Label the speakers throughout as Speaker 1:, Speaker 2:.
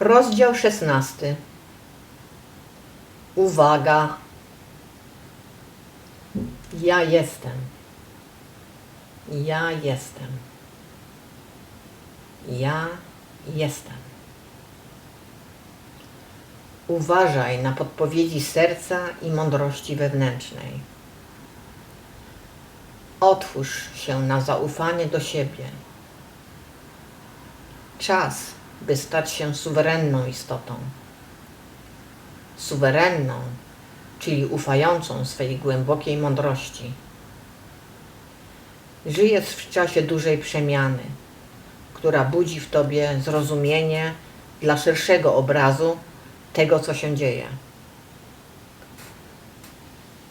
Speaker 1: Rozdział szesnasty. Uwaga. Ja jestem. Ja jestem. Ja jestem. Uważaj na podpowiedzi serca i mądrości wewnętrznej. Otwórz się na zaufanie do siebie. Czas, by stać się suwerenną istotą. Suwerenną, czyli ufającą swej głębokiej mądrości. Żyjesz w czasie dużej przemiany, która budzi w tobie zrozumienie dla szerszego obrazu tego, co się dzieje.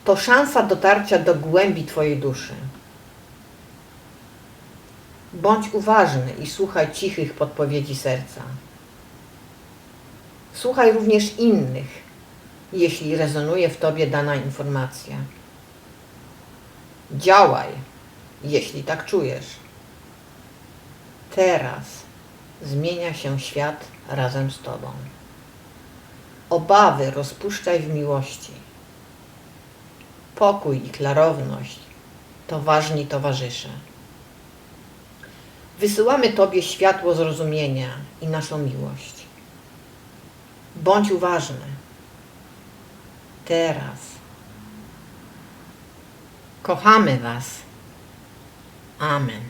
Speaker 1: To szansa dotarcia do głębi Twojej duszy. Bądź uważny i słuchaj cichych podpowiedzi serca. Słuchaj również innych, jeśli rezonuje w Tobie dana informacja. Działaj, jeśli tak czujesz. Teraz zmienia się świat razem z Tobą. Obawy rozpuszczaj w miłości. Pokój i klarowność to ważni towarzysze. Wysyłamy Tobie światło zrozumienia i naszą miłość. Bądź uważny. Teraz. Kochamy Was. Amen.